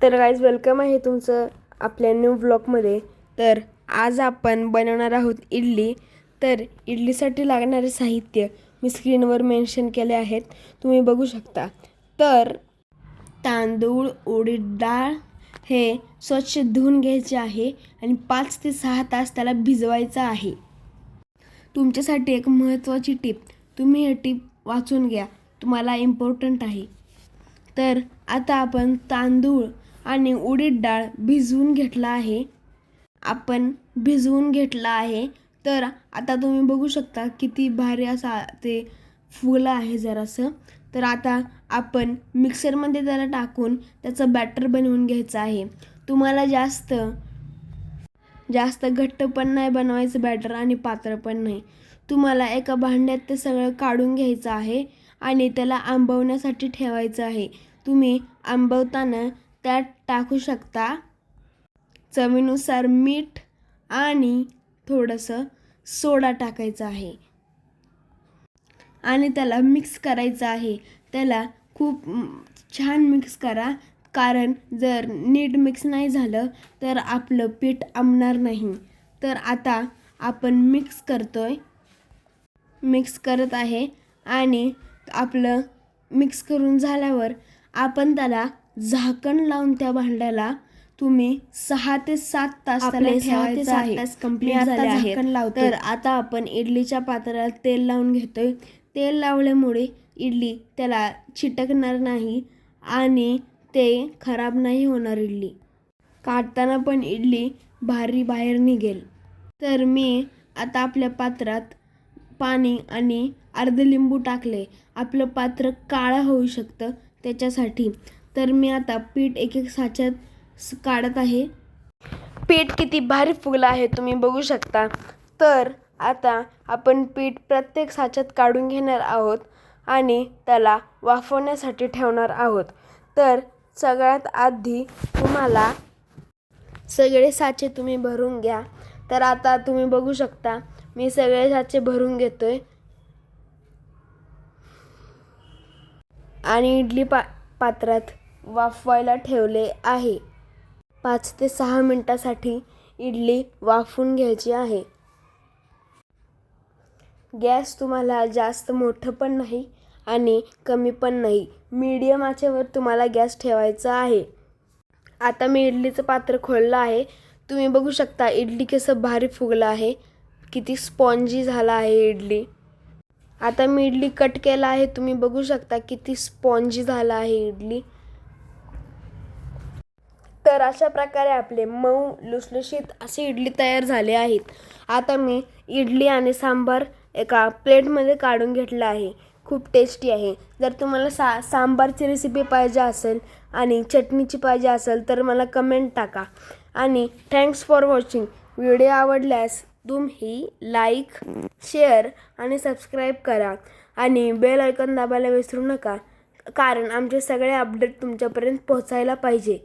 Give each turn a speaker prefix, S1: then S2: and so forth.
S1: तर guys welcome आहे तुमचं आपल्या न्यू ब्लॉगमध्ये तर आज आपण बनवणार आहोत इडली. तर इडलीसाठी लागणारे साहित्य मी स्क्रीनवर मेन्शन केले आहेत. तुम्ही बघू शकता. तर तांदूळ उडीद डाळ हे स्वच्छ धुवून घ्यायचे आहे आणि पाच ते सहा तास त्याला भिजवायचं आहे. तुमच्यासाठी एक महत्त्वाची टीप तुम्ही हे टीप वाचून घ्या. तुम्हाला इम्पॉर्टंट आहे. तर आता आपण तांदूळ आणि उडीद डाळ भिजवून घेतला आहे. आपण भिजवून घेतला आहे. तर आता तुम्ही बघू शकता किती भारी असा ते फुलं आहे जरासं. तर आता आपण मिक्सरमध्ये त्याला टाकून त्याचं बॅटर बनवून घ्यायचं आहे. तुम्हाला जास्त जास्त घट्ट पण नाही बनवायचं बॅटर आणि पात्र पण नाही. तुम्हाला एका भांड्यात ते सगळं काढून घ्यायचं आहे आणि त्याला आंबवण्यासाठी ठेवायचं आहे. तुम्ही आंबवताना त्यात टाकू शकता चवीनुसार मीठ आणि थोडंसं सोडा टाकायचं आहे. आणि त्याला मिक्स करायचं आहे. त्याला खूप छान मिक्स करा. कारण जर नीट मिक्स नाही झालं तर आपलं पीठ आंबणार नाही. तर आता आपण मिक्स करतो आहे मिक्स करत आहे. आणि आपलं मिक्स करून झाल्यावर आपण त्याला झाकण लावून त्या भांड्याला तुम्ही सहा ते सात तास
S2: आपले सहा ते सात तास
S1: आता
S2: झाले आहेत.
S1: झाकण लावतो. तर आता आपण इडलीच्या पात्राला तेल लावून घेतोय. तेल लावल्यामुळे इडली त्याला चिटकणार नाही आणि ते खराब नाही होणार इडली. काढताना पण इडली भारी बाहेर निघेल. तर मी आता आपल्या पात्रात पाणी आणि अर्ध लिंबू टाकले. आपलं पात्र काळं होऊ शकतं त्याच्यासाठी. तर मी आता पीठ एक एक साच्यात काढत आहे. पीठ किती भारी फुगलं आहे तुम्ही बघू शकता. तर आता आपण पीठ प्रत्येक साच्यात काढून घेणार आहोत आणि त्याला वाफवण्यासाठी ठेवणार आहोत. तर सगळ्यात आधी तुम्हाला सगळे साचे तुम्ही भरून घ्या. तर आता तुम्ही बघू शकता मी सगळे साचे भरून घेतो आहे आणि इडली पा पात्रात. वाफवायला ठेवले आहे. पाच ते सहा मिनटासाठी इडली वाफवून घ्यायची आहे. गॅस तुम्हाला जास्त मोठं पण नाही आणि कमी पण नाही. मीडियम आचेवर तुम्हाला गॅस ठेवायचा आहे. आता मी इडलीचं पात्र खोललं आहे. तुम्ही बघू शकता इडली कसं भारी फुगलं आहे. किती स्पॉन्जी झाला आहे इडली. आता मी इडली कट केला आहे. तुम्ही बघू शकता किती स्पॉन्जी झाला आहे इडली. तर अशा प्रकारे आपले मऊ लुसलुशीत असे इडली तयार झाले आहेत. आता मी इडली आणि सांबार एका प्लेटमध्ये काढून घेतलं आहे. खूप टेस्टी आहे. जर तुम्हाला सा सांबारची रेसिपी पाहिजे असेल आणि चटणीची पाहिजे असेल तर मला कमेंट टाका. आणि थँक्स फॉर वॉचिंग व्हिडिओ आवडल्यास तुम्ही लाईक शेअर आणि सबस्क्राईब करा. आणि बेल ऐकून दाबायला विसरू नका. कारण आमचे सगळे अपडेट तुमच्यापर्यंत पोहोचायला पाहिजे.